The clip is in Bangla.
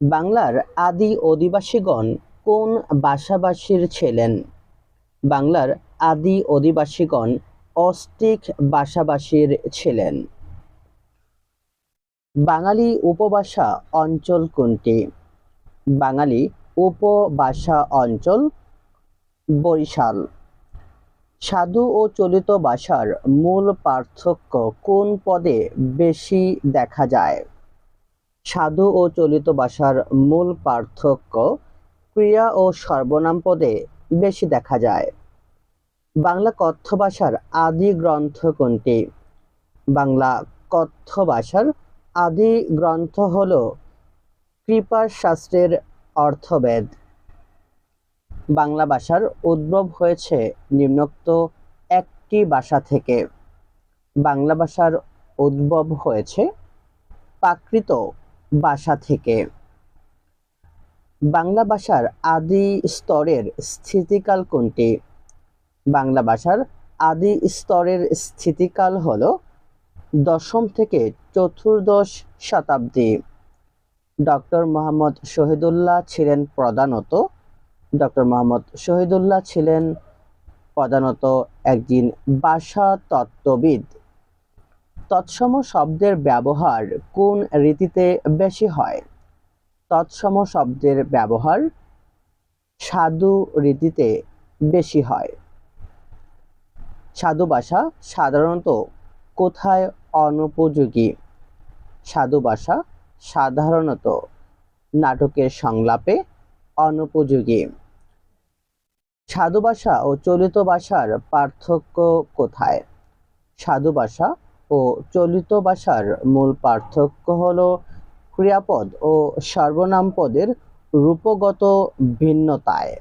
বাংলার আদি অধিবাসীগণ কোন ভাষাভাষীর ছিলেন? বাংলার আদি অধিবাসীগণ অস্টিক ভাষাভাষীর ছিলেন। বাঙালি উপভাষা অঞ্চল কোনটি? বাঙালি উপভাষা অঞ্চল বরিশাল। সাধু ও চলিত ভাষার মূল পার্থক্য কোন পদে বেশি দেখা যায়? সাধু ও চলিত ভাষার মূল পার্থক্য ক্রিয়া ও সর্বনাম পদে বেশি দেখা যায়। বাংলা কথ্য ভাষার আদি গ্রন্থ কোনটি? বাংলা কথ্য ভাষার আদি গ্রন্থ হল কৃপা শাস্ত্রের অর্থবেদ। বাংলা ভাষার উদ্ভব হয়েছে নিম্নোক্ত একটি ভাষা থেকে। বাংলা ভাষার উদ্ভব হয়েছে প্রাকৃত ভাষা থেকে। বাংলা ভাষার আদি স্তরের স্থিতিকাল কোনটি? বাংলা ভাষার আদি স্তরের স্থিতিকাল হল দশম থেকে চতুর্দশ শতাব্দী। ডক্টর মোহাম্মদ শহীদুল্লাহ ছিলেন প্রধানত, ডক্টর মোহাম্মদ শহীদুল্লাহ ছিলেন প্রধানত একজন ভাষা তত্ত্ববিদ তৎসম শব্দের ব্যবহার কোন রীতিতে বেশি হয়? তৎসম শব্দের ব্যবহার সাধু রীতিতে বেশি হয়। সাধু ভাষা সাধারণত কোথায় অনুপযোগী? সাধু ভাষা সাধারণত নাটকের সংলাপে অনুপযোগী। সাধু ভাষা ও চলিত ভাষার পার্থক্য কোথায়? সাধু ভাষা ও চলিত ভাষার মূল পার্থক্য হল ক্রিয়াপদ ও সর্বনাম পদের রূপগত ভিন্নতায়।